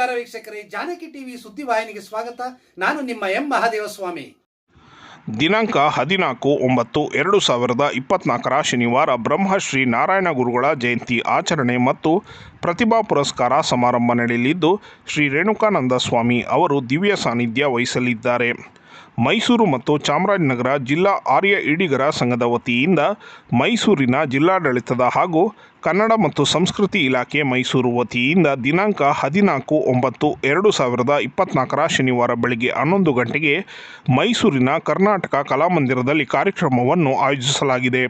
ನಮಸ್ಕಾರ ವೀಕ್ಷಕರೇ, ಜಾನಕಿ ಟಿವಿ ಸುದ್ದಿವಾಹಿನಿಗೆ ಸ್ವಾಗತ. ನಾನು ನಿಮ್ಮ ಎಂ ಮಹಾದೇವಸ್ವಾಮಿ. ದಿನಾಂಕ ಹದಿನಾಲ್ಕು ಒಂಬತ್ತು ಎರಡು ಸಾವಿರದ ಇಪ್ಪತ್ನಾಲ್ಕರ ಶನಿವಾರ ಬ್ರಹ್ಮಶ್ರೀ ನಾರಾಯಣ ಗುರುಗಳ ಜಯಂತಿ ಆಚರಣೆ ಮತ್ತು ಪ್ರತಿಭಾ ಪುರಸ್ಕಾರ ಸಮಾರಂಭ ನಡೆಯಲಿದ್ದು, ಶ್ರೀ ರೇಣುಕಾನಂದ ಸ್ವಾಮಿ ಅವರು ದಿವ್ಯ ಸಾನ್ನಿಧ್ಯ ವಹಿಸಲಿದ್ದಾರೆ. ಮೈಸೂರು ಮತ್ತು ಚಾಮರಾಜನಗರ ಜಿಲ್ಲಾ ಆರ್ಯ ಈಡಿಗರ ಸಂಘದ ವತಿಯಿಂದ ಮೈಸೂರಿನ ಜಿಲ್ಲಾಡಳಿತದ ಹಾಗೂ ಕನ್ನಡ ಮತ್ತು ಸಂಸ್ಕೃತಿ ಇಲಾಖೆ ಮೈಸೂರು ವತಿಯಿಂದ ದಿನಾಂಕ ಹದಿನಾಲ್ಕು ಒಂಬತ್ತು ಎರಡು ಸಾವಿರದ ಇಪ್ಪತ್ನಾಲ್ಕರ ಶನಿವಾರ ಬೆಳಗ್ಗೆ ಹನ್ನೊಂದು ಗಂಟೆಗೆ ಮೈಸೂರಿನ ಕರ್ನಾಟಕ ಕಲಾಮಂದಿರದಲ್ಲಿ ಕಾರ್ಯಕ್ರಮವನ್ನು ಆಯೋಜಿಸಲಾಗಿದೆ.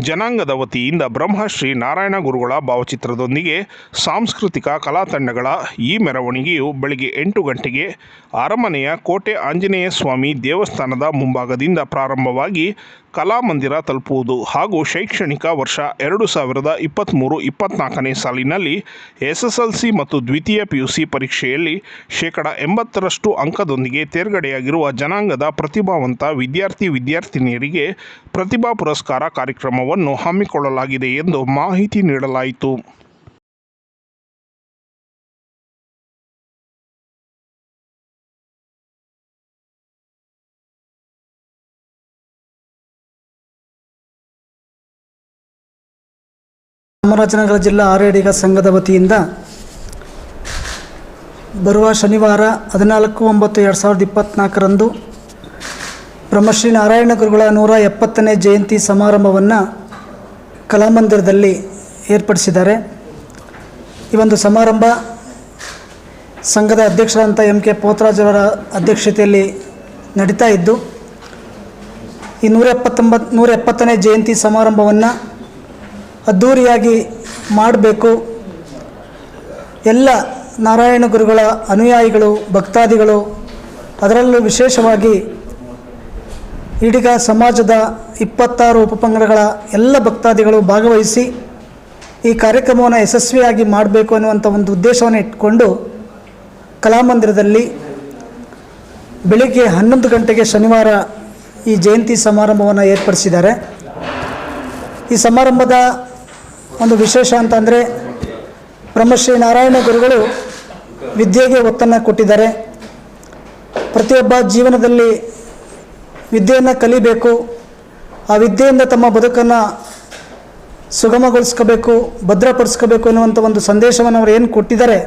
ಜನಾಂಗದ ವತಿಯಿಂದ ಬ್ರಹ್ಮಶ್ರೀ ನಾರಾಯಣ ಗುರುಗಳ ಭಾವಚಿತ್ರದೊಂದಿಗೆ ಸಾಂಸ್ಕೃತಿಕ ಕಲಾ ತಂಡಗಳ ಈ ಮೆರವಣಿಗೆಯು ಬೆಳಗ್ಗೆ ಎಂಟು ಗಂಟೆಗೆ ಅರಮನೆಯ ಕೋಟೆ ಆಂಜನೇಯ ಸ್ವಾಮಿ ದೇವಸ್ಥಾನದ ಮುಂಭಾಗದಿಂದ ಪ್ರಾರಂಭವಾಗಿ ಕಲಾಮಂದಿರ ತಲುಪುವುದು ಹಾಗೂ ಶೈಕ್ಷಣಿಕ ವರ್ಷ ಎರಡು ಸಾವಿರದ ಇಪ್ಪತ್ತ್ಮೂರು ಇಪ್ಪತ್ತ್ನಾಲ್ಕನೇ ಸಾಲಿನಲ್ಲಿ ಎಸ್ ಎಸ್ ಎಲ್ ಸಿ ಮತ್ತು ದ್ವಿತೀಯ ಪಿ ಯು ಸಿ ಪರೀಕ್ಷೆಯಲ್ಲಿ ಶೇಕಡ ಎಂಬತ್ತರಷ್ಟು ಅಂಕದೊಂದಿಗೆ ತೇರ್ಗಡೆಯಾಗಿರುವ ಜನಾಂಗದ ಪ್ರತಿಭಾವಂತ ವಿದ್ಯಾರ್ಥಿ ವಿದ್ಯಾರ್ಥಿನಿಯರಿಗೆ ಪ್ರತಿಭಾ ಪುರಸ್ಕಾರ ಕಾರ್ಯಕ್ರಮವನ್ನು ಹಮ್ಮಿಕೊಳ್ಳಲಾಗಿದೆ ಎಂದು ಮಾಹಿತಿ ನೀಡಲಾಯಿತು. ಚಾಮರಾಜನಗರ ಜಿಲ್ಲಾ ಆರೇಡಿಗ ಸಂಘದ ವತಿಯಿಂದ ಬರುವ ಶನಿವಾರ ಹದಿನಾಲ್ಕು ಒಂಬತ್ತು ಎರಡು ಸಾವಿರದ ಇಪ್ಪತ್ತ್ನಾಲ್ಕರಂದು ಬ್ರಹ್ಮಶ್ರೀ ನಾರಾಯಣ ಗುರುಗಳ ನೂರ ಎಪ್ಪತ್ತನೇ ಜಯಂತಿ ಸಮಾರಂಭವನ್ನು ಕಲಾಮಂದಿರದಲ್ಲಿ ಏರ್ಪಡಿಸಿದ್ದಾರೆ. ಈ ಒಂದು ಸಮಾರಂಭ ಸಂಘದ ಅಧ್ಯಕ್ಷರಂತ ಎಂ ಕೆ ಪೋತರಾಜವರ ಅಧ್ಯಕ್ಷತೆಯಲ್ಲಿ ನಡೀತಾ ಇದ್ದು, ಈ ನೂರ ಎಪ್ಪತ್ತೊಂಬತ್ತು ನೂರ ಎಪ್ಪತ್ತನೇ ಜಯಂತಿ ಸಮಾರಂಭವನ್ನು ಅದ್ಧೂರಿಯಾಗಿ ಮಾಡಬೇಕು. ಎಲ್ಲ ನಾರಾಯಣ ಗುರುಗಳ ಅನುಯಾಯಿಗಳು, ಭಕ್ತಾದಿಗಳು, ಅದರಲ್ಲೂ ವಿಶೇಷವಾಗಿ ಈಡಿಗ ಸಮಾಜದ ಇಪ್ಪತ್ತಾರು ಉಪಪಂಗಡಗಳ ಎಲ್ಲ ಭಕ್ತಾದಿಗಳು ಭಾಗವಹಿಸಿ ಈ ಕಾರ್ಯಕ್ರಮವನ್ನು ಯಶಸ್ವಿಯಾಗಿ ಮಾಡಬೇಕು ಅನ್ನುವಂಥ ಒಂದು ಉದ್ದೇಶವನ್ನು ಇಟ್ಕೊಂಡು ಕಲಾಮಂದಿರದಲ್ಲಿ ಬೆಳಿಗ್ಗೆ ಹನ್ನೊಂದು ಗಂಟೆಗೆ ಶನಿವಾರ ಈ ಜಯಂತಿ ಸಮಾರಂಭವನ್ನು ಏರ್ಪಡಿಸಿದ್ದಾರೆ. ಈ ಸಮಾರಂಭದ ಒಂದು ವಿಶೇಷ ಅಂತಂದರೆ ಬ್ರಹ್ಮಶ್ರೀ ನಾರಾಯಣ ಗುರುಗಳು ವಿದ್ಯೆಗೆ ಒತ್ತನ್ನು ಕೊಟ್ಟಿದ್ದಾರೆ. ಪ್ರತಿಯೊಬ್ಬ ಜೀವನದಲ್ಲಿ ವಿದ್ಯೆಯನ್ನು ಕಲಿಬೇಕು, ಆ ವಿದ್ಯೆಯಿಂದ ತಮ್ಮ ಬದುಕನ್ನು ಸುಗಮಗೊಳಿಸ್ಕೋಬೇಕು, ಭದ್ರಪಡಿಸ್ಕೋಬೇಕು ಅನ್ನುವಂಥ ಒಂದು ಸಂದೇಶವನ್ನು ಅವರು ಏನು ಕೊಟ್ಟಿದ್ದಾರೆ,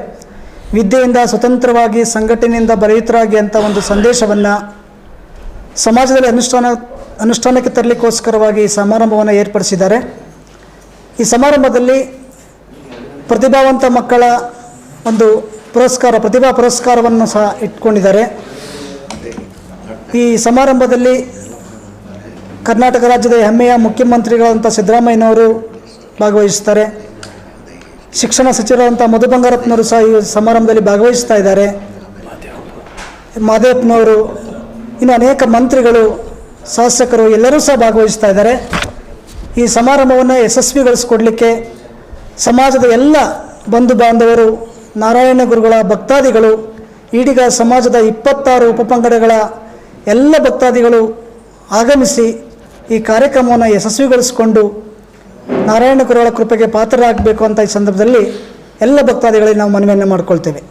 ವಿದ್ಯೆಯಿಂದ ಸ್ವತಂತ್ರವಾಗಿ, ಸಂಘಟನೆಯಿಂದ ಬರೆಯುತ್ತರಾಗಿ ಅಂತ ಒಂದು ಸಂದೇಶವನ್ನು ಸಮಾಜದಲ್ಲಿ ಅನುಷ್ಠಾನ, ಅನುಷ್ಠಾನಕ್ಕೆ ತರಲಿಕ್ಕೋಸ್ಕರವಾಗಿ ಸಮಾರಂಭವನ್ನು ಏರ್ಪಡಿಸಿದ್ದಾರೆ. ಈ ಸಮಾರಂಭದಲ್ಲಿ ಪ್ರತಿಭಾವಂತ ಮಕ್ಕಳ ಒಂದು ಪುರಸ್ಕಾರ, ಪ್ರತಿಭಾ ಪುರಸ್ಕಾರವನ್ನು ಸಹ ಇಟ್ಕೊಂಡಿದ್ದಾರೆ. ಈ ಸಮಾರಂಭದಲ್ಲಿ ಕರ್ನಾಟಕ ರಾಜ್ಯದ ಹೆಮ್ಮೆಯ ಮುಖ್ಯಮಂತ್ರಿಗಳಂಥ ಸಿದ್ದರಾಮಯ್ಯನವರು ಭಾಗವಹಿಸ್ತಾರೆ. ಶಿಕ್ಷಣ ಸಚಿವರಾದಂಥ ಮಧು ಬಂಗಾರಪ್ಪನವರು ಸಹ ಈ ಸಮಾರಂಭದಲ್ಲಿ ಭಾಗವಹಿಸ್ತಾ ಇದ್ದಾರೆ. ಮಾದೇವಪ್ಪನವರು, ಇನ್ನು ಅನೇಕ ಮಂತ್ರಿಗಳು, ಶಾಸಕರು ಎಲ್ಲರೂ ಸಹ ಭಾಗವಹಿಸ್ತಾ ಇದ್ದಾರೆ. ಈ ಸಮಾರಂಭವನ್ನು ಯಶಸ್ವಿಗೊಳಿಸಿಕೊಡಲಿಕ್ಕೆ ಸಮಾಜದ ಎಲ್ಲ ಬಂಧು ಬಾಂಧವರು, ನಾರಾಯಣ ಗುರುಗಳ ಭಕ್ತಾದಿಗಳು, ಈಡಿಗ ಸಮಾಜದ ಇಪ್ಪತ್ತಾರು ಉಪಪಂಗಡಗಳ ಎಲ್ಲ ಭಕ್ತಾದಿಗಳು ಆಗಮಿಸಿ ಈ ಕಾರ್ಯಕ್ರಮವನ್ನು ಯಶಸ್ವಿಗೊಳಿಸಿಕೊಂಡು ನಾರಾಯಣ ಗುರುಗಳ ಕೃಪೆಗೆ ಪಾತ್ರರಾಗಬೇಕು ಅಂತ ಈ ಸಂದರ್ಭದಲ್ಲಿ ಎಲ್ಲ ಭಕ್ತಾದಿಗಳಿಗೆ ನಾವು ಮನವಿಯನ್ನು ಮಾಡ್ಕೊಳ್ತೇವೆ.